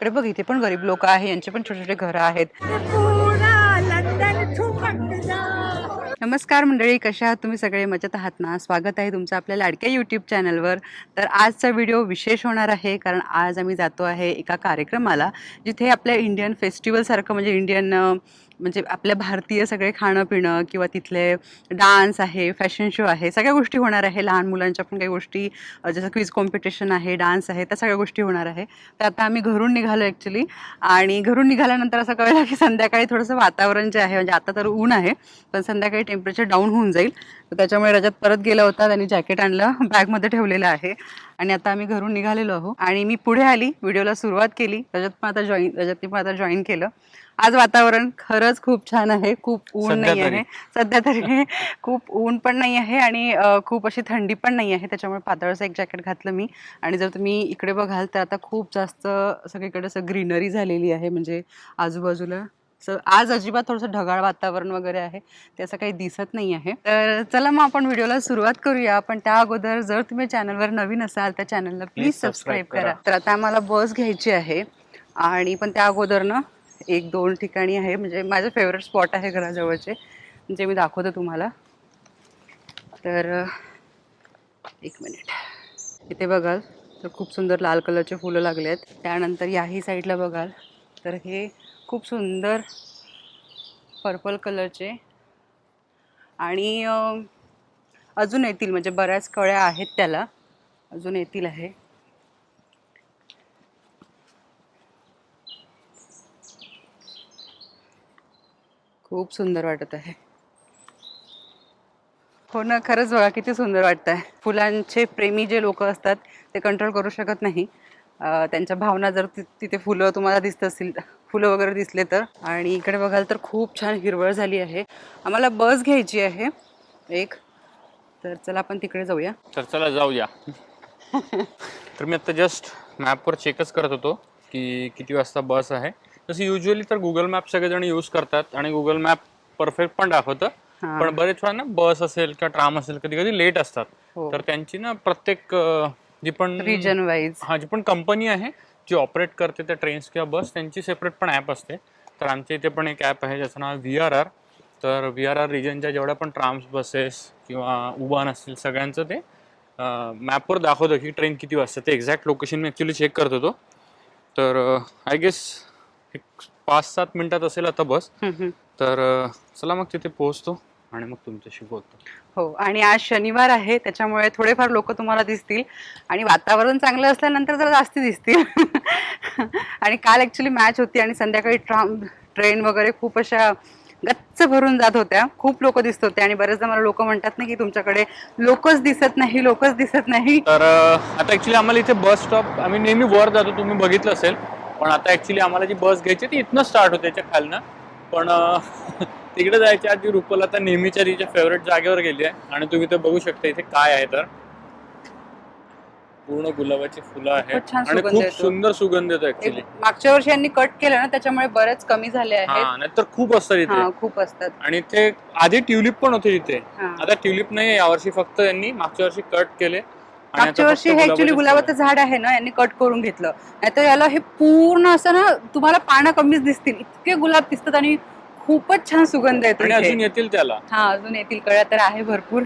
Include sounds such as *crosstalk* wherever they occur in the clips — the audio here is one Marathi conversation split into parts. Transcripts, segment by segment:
इकडे बघ इथे पण गरीब लोक आहे यांचे पण छोटे छोटे घरं आहेत. नमस्कार मंडळी कशा आहात तुम्ही सगळे? मजेत आहात ना? स्वागत आहे तुमचं आपल्या लाडक्या यूट्यूब चॅनलवर तर आजचा व्हिडिओ विशेष होणार आहे कारण आज आम्ही जातो आहे एका कार्यक्रमाला जिथे आपल्या इंडियन फेस्टिवलसारखं म्हणजे इंडियन म्हणजे आपल्या भारतीय सगळे खाणं पिणं किंवा तिथले डान्स आहे फॅशन शो आहे सगळ्या गोष्टी होणार आहे. लहान मुलांच्या पण काही गोष्टी जसं क्विज कॉम्पिटिशन आहे डान्स आहे त्या सगळ्या गोष्टी होणार आहे. तर आता आम्ही घरून निघालो ॲक्च्युली आणि घरून निघाल्यानंतर असं कळलं की संध्याकाळी थोडंसं वातावरण जे आहे म्हणजे आता तर ऊन आहे पण संध्याकाळी टेम्परेचर डाऊन होऊन जाईल. तर त्याच्यामुळे रजत परत गेला होता त्यांनी जॅकेट आणलं बॅगमध्ये ठेवलेलं आहे. आणि आता आम्ही घरून निघालेलो आहो. आणि मी पुढे आली व्हिडिओला सुरुवात केली. रजत पण आता जॉईन रजतने आता जॉईन केलं. आज वातावरण खरंच खूप छान आहे. खूप ऊन नाही आहे सध्या तरी. *laughs* खूप ऊन पण नाही आहे आणि खूप अशी थंडी पण नाही आहे त्याच्यामुळे पातळचं एक जॅकेट घातलं मी. आणि जर तुम्ही इकडे बघाल तर आता खूप जास्त सगळीकडे असं ग्रीनरी झालेली आहे. म्हणजे आजूबाजूला स आज अजिबात थोडंसं ढगाळ वातावरण वगैरे आहे ते असं काही दिसत नाही आहे. तर चला मग आपण व्हिडिओला सुरुवात करूया. पण त्या अगोदर जर तुम्ही चॅनलवर नवीन असाल तर चॅनलला प्लीज सबस्क्राईब करा. तर आता आम्हाला बस घ्यायची आहे आणि पण त्या अगोदर ना एक दोन ठिकाणी आहे म्हणजे माझे फेवरेट स्पॉट आहे घराजवळचे जे मी दाखवते तुम्हाला. तर एक मिनिट इथे बघाल तर खूप सुंदर लाल कलरचे फुलं लागले आहेत त्यानंतर याही साईडला बघाल. तर हे खूप सुंदर पर्पल कलरचे आणि अजून येतील म्हणजे बऱ्याच कळ्या आहेत त्याला. अजून येतील आहे. खूप सुंदर वाटत आहे. हो ना खरंच बघा किती सुंदर वाटत आहे. फुलांचे प्रेमी जे लोक असतात ते कंट्रोल करू शकत नाही. त्यांच्या भावना जर तिथे फुलं तुम्हाला दिसत असतील फुलं वगैरे दिसले तर. आणि इकडे बघाल तर खूप छान हिरवळ झाली आहे. आम्हाला बस घ्यायची आहे. एक. तर चला आपण तिकडे जाऊया. तर चला जाऊया. तर मी आता जस्ट मॅपवर चेकच करत होतो की किती वाजता बस आहे. तसं युजली तर गुगल मॅप सगळेजण यूज करतात आणि गुगल मॅप परफेक्ट पण दाखवतं. पण बरेच वेळा ना बस असेल किंवा ट्राम असेल कधी कधी लेट असतात. हो. तर त्यांची ना प्रत्येक जी पण रिजन वाईज हा जी पण कंपनी आहे जी ऑपरेट करते त्या ट्रेन्स किंवा बस त्यांची सेपरेट पण ॲप असते. तर आमच्या इथे पण एक ॲप आहे ज्याचं नाव व्ही आर आर तर व्ही आर आर रिजनच्या जेवढ्या पण ट्राम्स बसेस किंवा उबान असतील सगळ्यांचं ते मॅपवर दाखवतं की ट्रेन किती वाजता. ते एक्झॅक्ट लोकेशन मी ॲक्च्युली चेक करत होतो. तर आय गेस एक पाच सात मिनिटात असेल आता बस तर चला मग तिथे पोहोचतो. आणि मग तुमच्याशी बोलतो. हो आणि आज शनिवार आहे त्याच्यामुळे थोडेफार लोक तुम्हाला दिसतील. आणि वातावरण चांगलं असल्यानंतर जरा जास्ती दिसतील. *laughs* आणि काल ॲक्च्युली मॅच होती आणि संध्याकाळी ट्राम ट्रेन वगैरे खूप अशा गच्च भरून जात होत्या. खूप लोक दिसत होते आणि बरेचदा मला लोक म्हणतात ना की तुमच्याकडे लोकच दिसत नाही लोकच दिसत नाही. तर आता ऍक्च्युली आम्हाला इथे बस स्टॉप आम्ही नेहमी वर जातो तुम्ही बघितलं असेल. पण आता ऍक्च्युली आम्हाला जी बस घ्यायची ती इथनं स्टार्ट होते त्याच्या खालनं. पण *laughs* तिकडे जायच्या आधी रुपल आता नेहमीच्या तिच्या फेवरेट जागेवर गेली आहे. आणि तुम्ही ते बघू शकता इथे काय आहे तर. पूर्ण गुलाबाची फुलं आहेत. छान आणि सुगंध खूप येतो. सुंदर सुगंध येतो ऍक्च्युली मागच्या वर्षी यांनी कट केलं ना त्याच्यामुळे बरेच कमी झाले आहेत. हा नाहीतर खूप असतात इथे. हा खूप असतात. आणि इथे आधी ट्युलिप पण होते तिथे हा. आता ट्युलिप नाही यावर्षी फक्त यांनी मागच्या वर्षी कट केले. आणि मागच्या आता वर्षी फक्त हे ऍक्च्युली गुलाबाचं झाड आहे ना यांनी कट करून घेतलं. नाहीतर याला हे पूर्ण असं ना तुम्हाला पानं कमीच दिसतील. इतके गुलाब दिसतात आणि खूपच छान सुगंध येतो आणि इथे. अजून येतील त्याला. हा अजून येतील. कळ्या तर आहे भरपूर.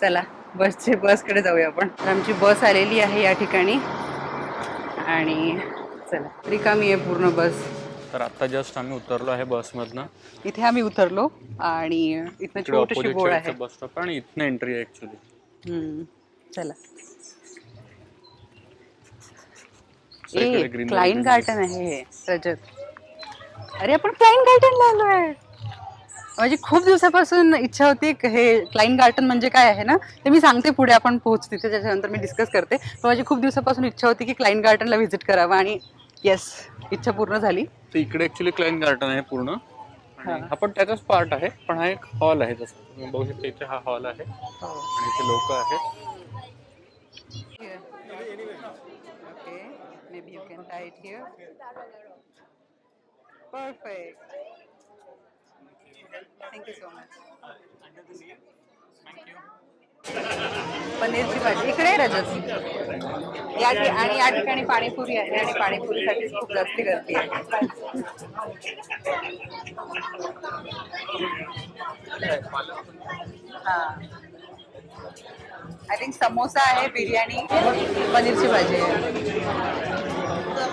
चला बसचे बसकडे जाऊया आपण. तर आमची बस आलेली आहे या ठिकाणी. आणि चला रिकामी आहे पूर्ण बस. तर आता जस्ट आम्ही उतरलो आहे बसमधनं. इथे आम्ही उतरलो आणि इथनं इकडे छोटीशी side आहे. बस स्टॉप आणि इथनं एंट्री आहे ऍक्च्युली हम्म, चला. ए. गार्डन आहे हे रजत. अरे आपण क्लाईन गार्डनला आलोय. माझी खूप दिवसापासून इच्छा होती क- हे क्लाईन गार्डन म्हणजे काय आहे ना ते मी सांगते पुढे आपण पोहोच तिथे त्याच्यानंतर मी डिस्कस करते. पण माझी खूप दिवसापासून इच्छा होती की क्लाईन गार्डनला व्हिजिट करावं आणि येस इच्छा पूर्ण झाली. तर इकडे ऍक्च्युली क्लाईन गार्डन आहे पूर्ण. आणि हा. हा पण त्याचाच पार्ट आहे पण हा एक हॉल आहे तसं तुम्ही बघू शकता इथे हा हॉल आहे. आणि इथे लोक आहेत. Okay, maybe you can tie it here. Perfect. Thank you so much. पनीरची भाजी. इकडे आहे रजत. या ठि- आणि या ठिकाणी पाणीपुरी आहे. आणि पाणीपुरीसाठी खूप जास्त गर्दी आहे. हा. आय थिंक समोसा आहे बिर्याणी पनीरची भाजी आहे.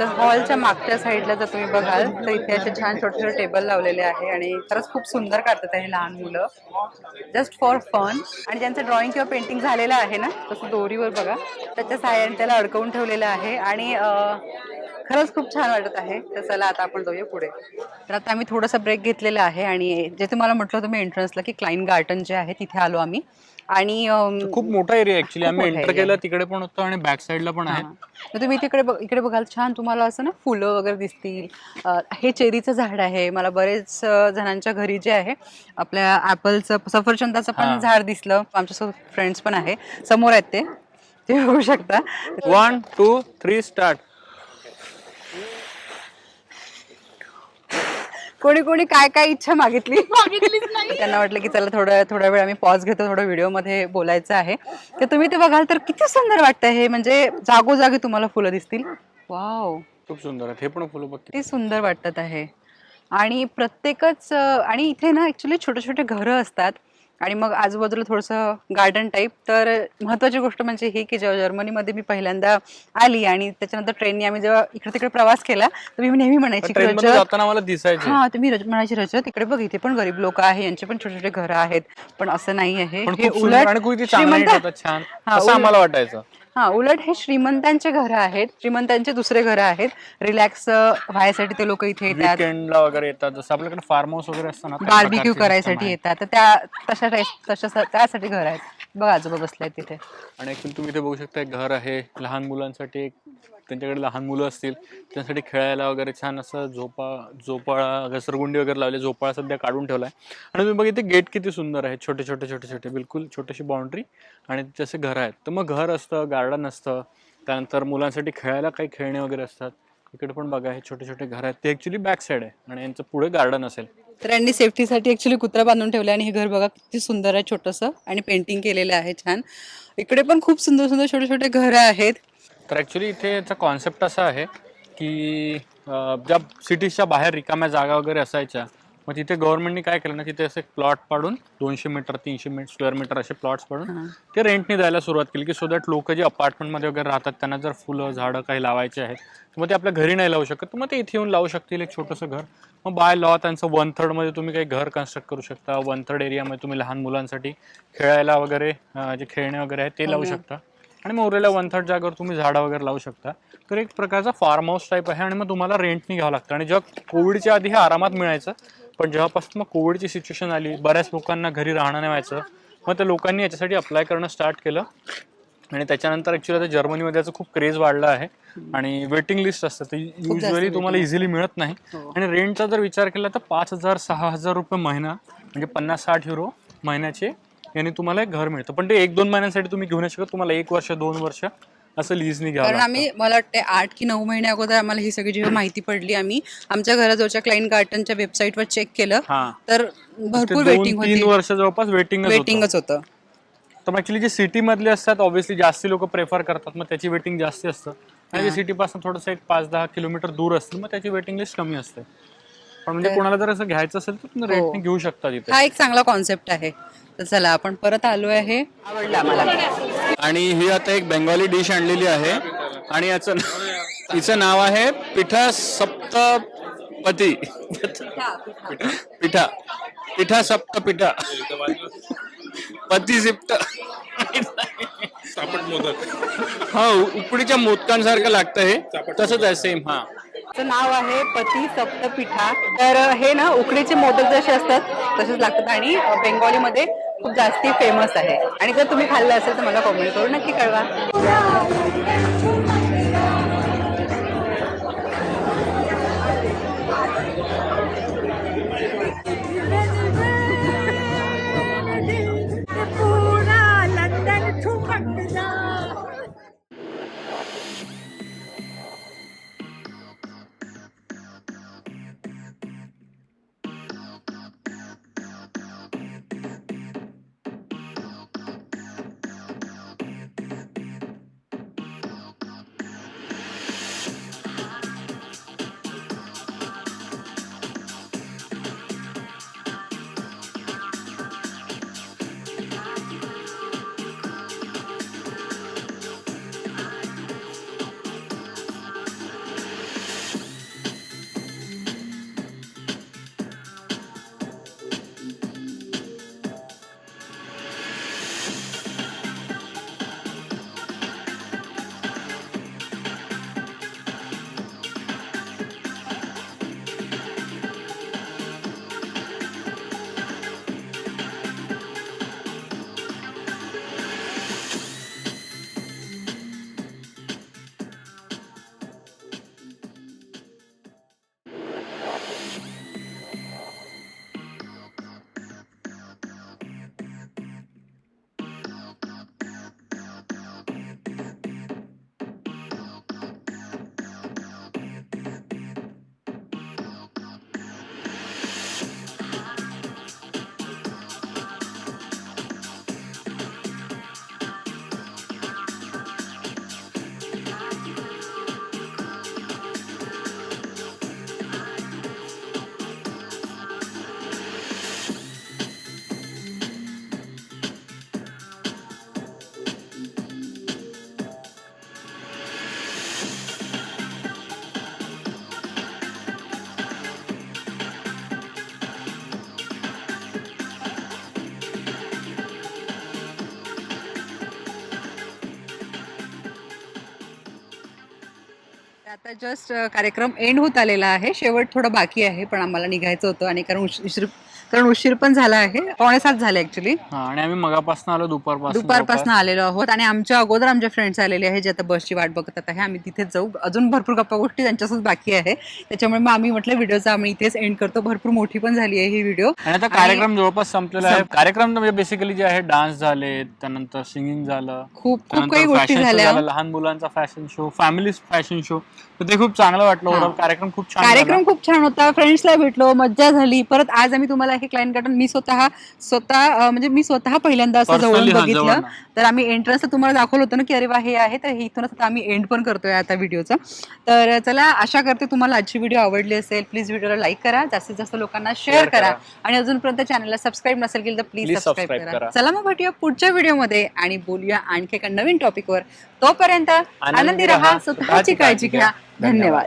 तर हॉलच्या मागच्या साईडला जर तुम्ही बघाल तर इथे असे छान छोटे छोटे टेबल लावलेले आहे आणि खरंच खूप सुंदर काढतात हे लहान मुलं. जस्ट फॉर फन आणि ज्यांचं ड्रॉइंग किंवा पेंटिंग झालेलं आहे ना तसं दोरीवर बघा. त्याच्या साह्याने त्याला अडकवून ठेवलेलं आहे आणि खरंच खूप छान वाटत आहे. तर चला आता आपण जाऊया पुढे. तर आता आम्ही थोडासा ब्रेक घेतलेला आहे आणि जे तुम्हाला म्हटलं होतं मी एंट्रन्सला की क्लाईन गार्डन जे आहे तिथे आलो आम्ही. आणि खूप मोठा एरिया ऍक्च्युली खूप आम्ही मोठा एंटर area. केलं तिकडे पण होतं आणि बॅक साईडला पण आहे हा. तुम्ही तिकडे बघ- इकडे बघाल छान तुम्हाला असं ना फुलं वगैरे दिसतील. अ, हे चेरीचं झाड आहे. मला बरेच अ, जणांच्या घरी जे आहे आपल्या ऍपलचं सफरचंदाचं हा. पण झाड दिसलं. आमच्यासोबत फ्रेंड्स पण आहे. समोर आहेत ते. ते बघू शकता. वन टू थ्री स्टार्ट कोणी कोणी काय काय इच्छा मागितली. त्यांना वाटलं की चला थोडं थोडा वेळ आम्ही पॉज घेतो थोडं व्हिडिओमध्ये बोलायचं आहे. तर तुम्ही ते बघाल तर किती सुंदर वाटतं हे म्हणजे जागोजागी तुम्हाला फुलं दिसतील. वाव खूप सुंदर आहे हे पण फुलं बघ. किती सुंदर वाटत आहे. आणि प्रत्येकच आणि इथे ना ॲक्च्युली छोटे छोटे घरं असतात. आणि मग आजूबाजूला थोडंसं गार्डन टाईप तर महत्त्वाची गोष्ट म्हणजे ही की जेव्हा जर्मनीमध्ये मी पहिल्यांदा आली आणि त्याच्यानंतर ट्रेनने आम्ही जेव्हा इकडे तिकडे प्रवास केला तर मी नेहमी म्हणायची की रजत, हा तुम्ही म्हणायची रजत इकडे बघ इथे पण गरीब लोक आहे यांचे पण छोटे छोटे घरं आहेत पण असं नाही आहे हे श्रीमंत- उलट- आम्हाला वाटायचं. हा उलट हे श्रीमंतांचे घरं आहेत. श्रीमंतांचे दुसरे घरं आहेत. रिलॅक्स व्हायसाठी ते लोक इथे येतात. विकेंडला वगैरे येतात. जसं आपल्याकडे फार्म हाऊस वगैरे असतं ना त्या बार्बिक्यू प्रकारचे करायसाठी system आहे. येतात. तर त्या तशा टाईप तशा त्यासाठी घर आहेत. बघ आजोबा बसले तिथे. आणि actually तुम्ही इथे बघू शकता एक घर आहे. लहान मुलांसाठी एक त्यांच्याकडे लहान मुलं असतील. त्यांच्यासाठी खेळायला वगैरे छान असं झोपा झोपाळा घसरगुंडी वगैरे लावले. झोपाळा सध्या काढून ठेवलाय. आणि तुम्ही बघितले गेट किती सुंदर आहे. छोटे छोटे छोटे छोटे. बिलकुल छोटीशी बाउंड्री आणि जसे घर आहेत. तर मग घर असतं गार्डन असतं त्यानंतर मुलांसाठी खेळायला काही खेळणे वगैरे असतात. इकडे पण बघा हे छोटे छोटे घर आहेत. ते ॲक्च्युली बॅक साईड आहे आणि यांचं पुढे गार्डन असेल. तर यांनी सेफ्टीसाठी ऍक्च्युली कुत्रा बांधून ठेवलं आणि हे घर बघा किती सुंदर आहे छोटंसं आणि पेंटिंग केलेलं आहे छान. इकडे पण खूप सुंदर सुंदर छोटे छोटे घरं आहेत. तर ॲक्च्युली इथे याचा कॉन्सेप्ट असा आहे की ज्या सिटीजच्या बाहेर रिकाम्या जागा वगैरे असायच्या मग तिथे गव्हर्नमेंटने काय केलं ना तिथे असे प्लॉट पाडून दोनशे मीटर तीनशे मीटर स्क्वेअर मीटर असे प्लॉट्स पाडून ते रेंटने द्यायला सुरुवात केली की सो दॅट लोक जे अपार्टमेंटमध्ये वगैरे राहतात त्यांना जर फुलं झाडं काही लावायचे आहेत तर मग ते आपल्या घरी नाही लावू शकत तर मग ते इथे येऊन लावू शकतील एक छोटंसं घर. मग बाय लॉ त्यांचं वन थर्डमध्ये तुम्ही काही घर कन्स्ट्रक्ट करू शकता वन थर्ड एरियामध्ये तुम्ही लहान मुलांसाठी खेळायला वगैरे जे खेळणे वगैरे आहेत ते लावू शकता. आणि मग उरलेल्या वन थर्ड जागेवर तुम्ही झाडं वगैरे लावू शकता. तर एक प्रकारचा फार्म हाऊस टाईप आहे आणि मग तुम्हाला रेंटनी घ्यावं लागतं. आणि जेव्हा कोविडच्या आधी हे आरामात मिळायचं पण जेव्हापासून मग कोविडची सिच्युएशन आली बऱ्याच लोकांना घरी राहणं नाही व्हायचं मग त्या लोकांनी याच्यासाठी अप्लाय करणं स्टार्ट केलं. आणि त्याच्यानंतर ॲक्च्युली आता जर्मनीमध्ये याचं खूप क्रेज वाढला आहे. आणि वेटिंग लिस्ट असतं ते युजली तुम्हाला इझिली मिळत नाही. हो. आणि रेंटचा जर विचार केला तर पाच हजार सहा हजार रुपये महिना म्हणजे पन्नास साठ युरो महिन्याचे याने तुम्हाला एक घर मिळतं. पण ते एक दोन महिन्यांसाठी तुम्ही घेऊ नाही शकत तुम्हाला एक वर्ष दोन वर्ष असं लिजनी घ्यावं कारण लागतं. आम्ही मला वाटते आठ की नऊ महिने अगोदर आम्हाला ही सगळी जेव्हा माहिती पडली आम्ही आमच्या घराजवळच्या क्लाइन गार्डनच्या वेबसाईटवर चेक केलं. हा. तर ते भरपूर दोन वेटिंग तीन होती. वर्ष जवळपास वेटिंग वेटिंगच होतं. तर ऍक्च्युली जे सिटी मधले असतात ऑब्व्हियसली जास्ती लोक प्रेफर करतात मग त्याची वेटिंग जास्ती असतं. आणि जे सिटी पासून थोडंसं एक पाच दहा किलोमीटर दूर असतील मग त्याची वेटिंग लिस्ट कमी असते. पण म्हणजे कोणाला जर असं घ्यायचं असेल तर तुम्ही हो. रेटने घेऊ शकता तिथे. हा एक चांगला कॉन्सेप्ट आहे. तर चला आपण परत आलो आहे. आवडला आम्हाला. आणि ही आता एक बेंगॉली डिश आणलेली आहे. आणि याचं हिचं नाव आहे पिठा सप्तपती. पिठा. पिठा सप्त पिठा पती सिप्त. मोदक. हा उ- उकडीच्या मोदकांसारखं लागतं हे. तसंच आहे सेम हा. नाव आहे पती सप्तपीठा. तर हे ना उकडीचे मोदक जसे असतात तसेच लागतात. आणि बेंगॉलीमध्ये खूप जास्ती फेमस आहे. आणि जर तुम्ही खाल्लं असेल तर मला कमेंट करून नक्की कळवा. आता जस्ट कार्यक्रम एंड होत आलेला आहे. शेवट थोडं बाकी आहे पण आम्हाला निघायचं होतं आणि कारण उशीर कारण उशीर पण झाला आहे. पावणे सात झाले ऍक्च्युली हा आणि आम्ही मगापासून आलो दुपारपासून दुपारपासून आलेलो आहोत. आणि आमच्या अगोदर आमचे फ्रेंड्स आलेले आहे जे आता बसची वाट बघतात आहे आम्ही तिथेच जाऊ. अजून भरपूर गप्पा गोष्टी त्यांच्यासोबत बाकी आहे. त्याच्यामुळे मग आम्ही म्हटलं व्हिडिओचा आम्ही इथेच एंड करतो. भरपूर मोठी पण झाली आहे ही व्हिडिओ आणि आता कार्यक्रम जवळपास संपलेला आहे. कार्यक्रम म्हणजे बेसिकली जे आहे डान्स झाले त्यानंतर सिंगिंग झालं खूप खूप काही गोष्टी झाल्या. झाला, लहान मुलांचा fashion show family fashion show तर ते खूप चांगलं वाटलं कार्यक्रम खूप छान कार्यक्रम खूप छान होता. फ्रेंड्सला भेटलो मज्जा झाली. परत आज आम्ही तुम्हाला हे क्लायंट गार्डन मी स्वतः स्वतः म्हणजे मी स्वतः पहिल्यांदा असं जवळून हा, बघितलं. तर आम्ही एंट्रन्स तुम्हाला दाखवलं होतं ना की अरे वा हे आहे. तर इथूनच आता आम्ही एंड पण करतोय आता व्हिडिओचा तर चला आशा करते तुम्हाला आजची व्हिडिओ आवडली असेल. प्लीज व्हिडिओला लाईक करा. जास्तीत जास्त लोकांना शेअर करा. आणि अजूनपर्यंत चॅनलला सबस्क्राईब नसेल केलं तर प्लीज सबस्क्राईब करा. चला मग भेटूया पुढच्या व्हिडिओमध्ये आणि बोलूया आणखी एका नवीन टॉपिकवर तोपर्यंत आनंदी राहा, स्वतःची काळजी घ्या. धन्यवाद.